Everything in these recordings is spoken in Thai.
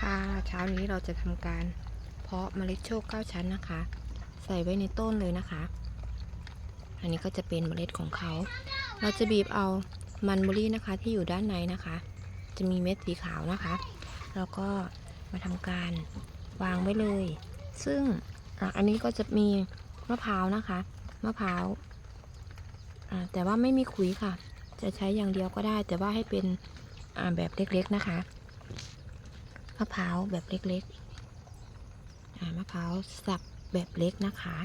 ค่ะเช้านี้เราจะทำการเพาะเมล็ดโชคเก้าชั้นนะคะ ใส่ไว้ในต้นเลยนะคะ อันนี้ก็จะเป็นเมล็ดของเขา เราจะบีบเอามันบอรี่นะคะที่อยู่ด้านในนะคะ จะมีเม็ดสีขาวนะคะแล้วก็มาทำการวางไว้เลย ซึ่งออันนี้ก็จะมีมะพร้าวนะคะมะพร้าวแต่ว่าไม่มีขุยค่ะ จะใช้อย่างเดียวก็ได้ แต่ว่าให้เป็นแบบเล็กๆนะคะ มะพร้าวแบบเล็กๆมะพร้าวสับแบบเล็กนะคะ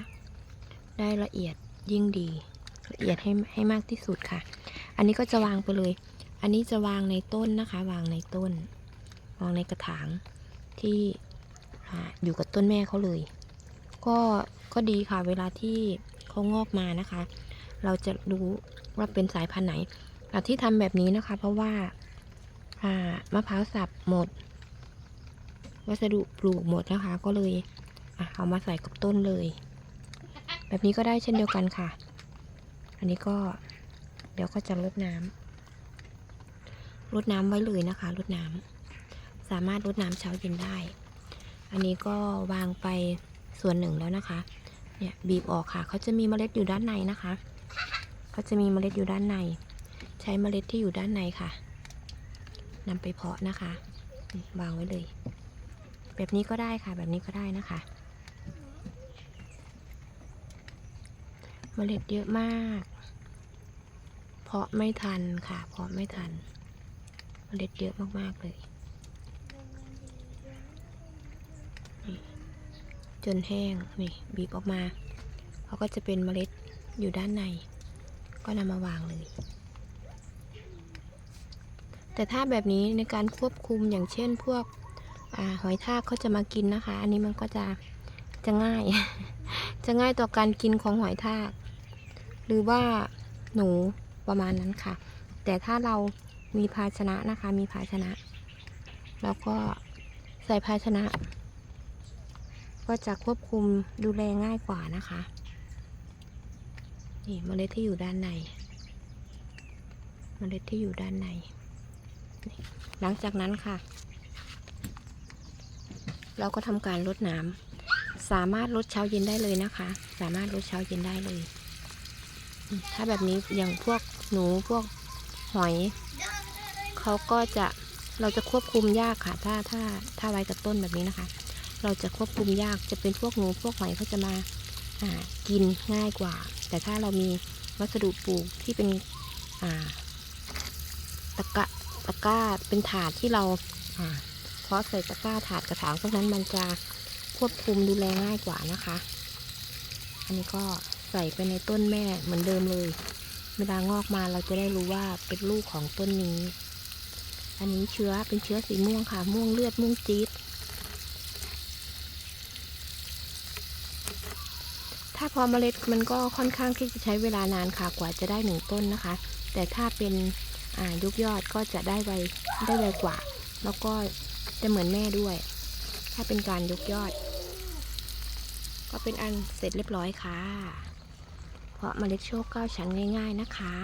ได้ละเอียดยิ่งดี ละเอียดให้ให้มากที่สุดค่ะ อันนี้ก็จะวางไปเลย อันนี้จะวางในต้นนะคะ วางในต้น วางในกระถางที่ออยู่กับต้นแม่เขาเลย ก็ก็ดีค่ะเวลาที่เขางอกมานะคะ เราจะรู้ว่าเป็นสายพันธุ์ไหนที่ทำแบบนี้นะคะ เพราะว่ามะพร้าวสับหมด วัสดุปลูกหมดนะคะ ก็เลยเอามาใส่กับต้นเลย แบบนี้ก็ได้เช่นเดียวกันค่ะ อันนี้ก็เดี๋ยวก็จะรดน้ำรดน้ำไว้เลยนะคะรดน้ำสามารถรดน้ำเช้าเย็นได้ อันนี้ก็วางไปส่วนหนึ่งแล้วนะคะ เนี่ยบีบออกค่ะเขาจะมีเมล็ดอยู่ด้านในนะคะเขาจะมีเมล็ดอยู่ด้านใน ใช้เมล็ดที่อยู่ด้านในค่ะนำไปเพาะนะคะ วางไว้เลย แบบนี้ก็ได้ค่ะ แบบนี้ก็ได้นะคะเมล็ดเยอะมาก เพาะไม่ทันค่ะ เพาะไม่ทันเมล็ดเยอะมากๆเลยจนแห้งนี่บีบออกมาเขาก็จะเป็นเมล็ดอยู่ด้านใน ก็นำมาวางเลย แต่ถ้าแบบนี้ในการควบคุมอย่างเช่นพวก หอยทากเขาจะมากินนะคะ อันนี้มันก็จะจะง่าย จะง่ายต่อการกินของหอยทาก หรือว่าหนูประมาณนั้นค่ะ แต่ถ้าเรามีภาชนะนะคะ มีภาชนะ แล้วก็ใส่ภาชนะ ก็จะควบคุมดูแลง่ายกว่านะคะ นี่เมล็ดที่อยู่ด้านในเมล็ดที่อยู่ด้านใน หลังจากนั้นค่ะ เราก็ทำการลดน้ำสามารถลดเช้าเย็นได้เลยนะคะ สามารถลดเช้าเย็นได้เลย ถ้าแบบนี้อย่างพวกหนูพวกหอยเขาก็จะเราจะควบคุมยากค่ะ ถ้าถ้าถ้าไว้กับต้นแบบนี้นะคะ เราจะควบคุมยากจะเป็นพวกหนูพวกหอยเขาจะมาอ่ากินง่ายกว่า แต่ถ้าเรามีวัสดุปลูกที่เป็นอ่าตะกะตะกร้าเป็นถาดที่เราอ่าเพราะใส่ตะกร้าถาดกระถางพวกนั้นมันจะควบคุมดูแลง่ายกว่านะคะ อันนี้ก็ใส่ไปในต้นแม่เหมือนเดิมเลย เวลางอกมาเราจะได้รู้ว่าเป็นลูกของต้นนี้ อันนี้เชื้อเป็นเชื้อสีม่วงค่ะ ม่วงเลือดม่วงจี๊ด ถ้าพอเมล็ดมันก็ค่อนข้างที่จะใช้เวลานานค่ะกว่าจะได้หนึ่งต้นนะคะ แต่ถ้าเป็นยุกยอดก็จะได้ไวได้ไวกว่า แล้วก็ จะเหมือนแม่ด้วย ถ้าเป็นการยกยอด ก็เป็นอันเสร็จเรียบร้อยค่ะ เพราะเมล็ดโชคเก้าชั้นง่าย ๆนะคะ